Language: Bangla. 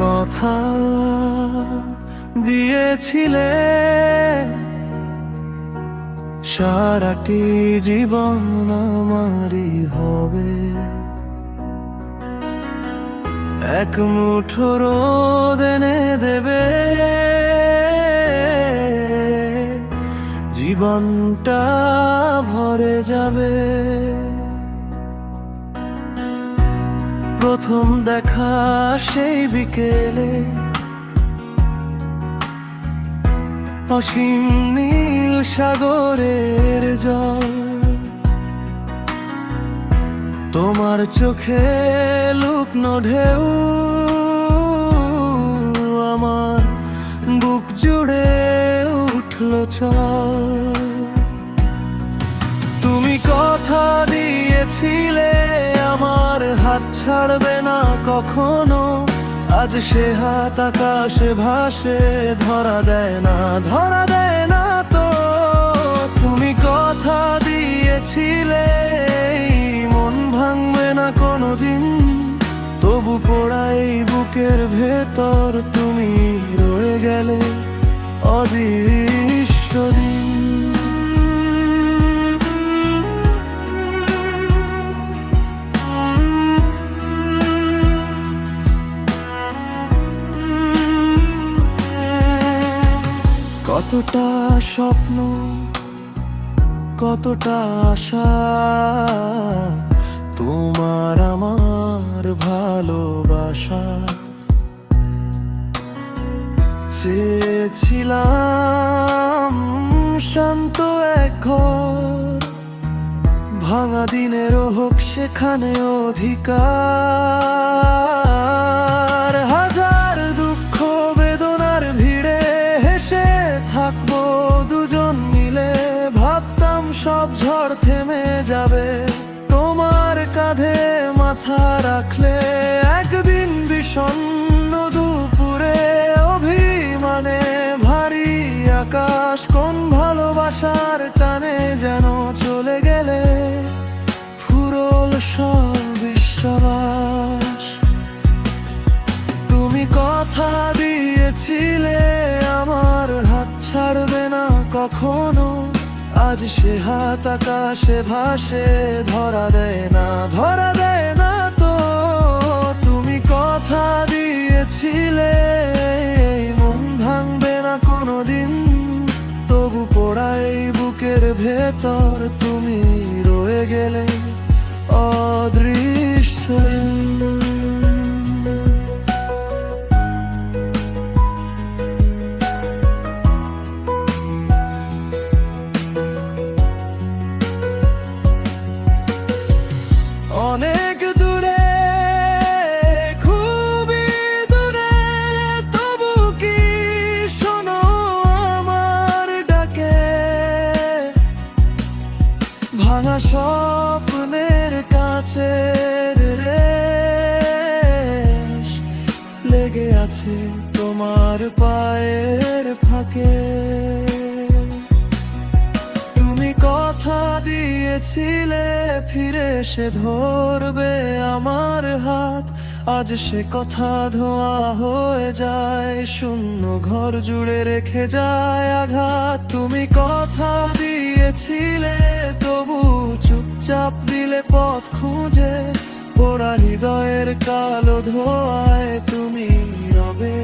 কথা দিয়েছিলে। সারাটি জীবন আমারই হবে। এক মুঠো রোদ এনে দেবে। জীবনটা ভরে যাবে। প্রথম দেখা সেই বিকেলে। অসীম নীল সাগরের জল। তোমার চোখে লুকনো ঢেউ, আমার বুক জুড়ে উঠল চল। তুমি কথা দিয়েছিলে আমার হাত ছাড়বে না কখনো। আজ সে হাত আকাশে ভাসে, ধরা দেয় না, ধরা দেয় না তো। তুমি কথা দিয়েছিলে মন ভাঙবে না কোনোদিন। তবু পোড়াই বুকের ভেতর তুমি রয়ে গেলে অদৃশ্য কতটা স্বপ্ন, কতটা আশা, তোমার আমার ভালোবাসা। চেয়েছিলাম শান্ত এক ভাঙা দিনের হোক সেখানে অধিকার। তোমার কাঁধে মাথা রাখলে একদিন বিষণ্ণ দুপুরে অভিমানে ভারী আকাশ কোন ভালোবাসার টানে যেন চলে গেলে ফুরল সব বিশ্বাস। তুমি কথা দিয়েছিলে, আমার হাত ছাড়বে না কখনো। আজ সে হাত আকাশে ভাসে, ধরা দেয় না, ধরা দেয় না তো। তুমি কথা দিয়েছিলে মন ভাঙবে না কোনোদিন। তবু পোড়াই বুকের ভেতর তুমি রয়ে গেলে, অদৃশ্য। অনেক দূরে, খুবই দূরে, তবু কি শোনো আমার ডাকে? ভাঙা স্বপ্নের কাছে রেশ লেগে আছে দিয়েছিলে, ফিরে সে ধরবে আমার হাত। আজ সে কথা ধোয়া হয়ে যায়, শূন্য ঘর জুড়ে রেখে যায় আঘাত। তুমি কথা দিয়েছিলে, তবু চুপচাপ দিলে পথ খুঁজে। পোড়া হৃদয়ের কালো ধোয়ায় তুমি রবে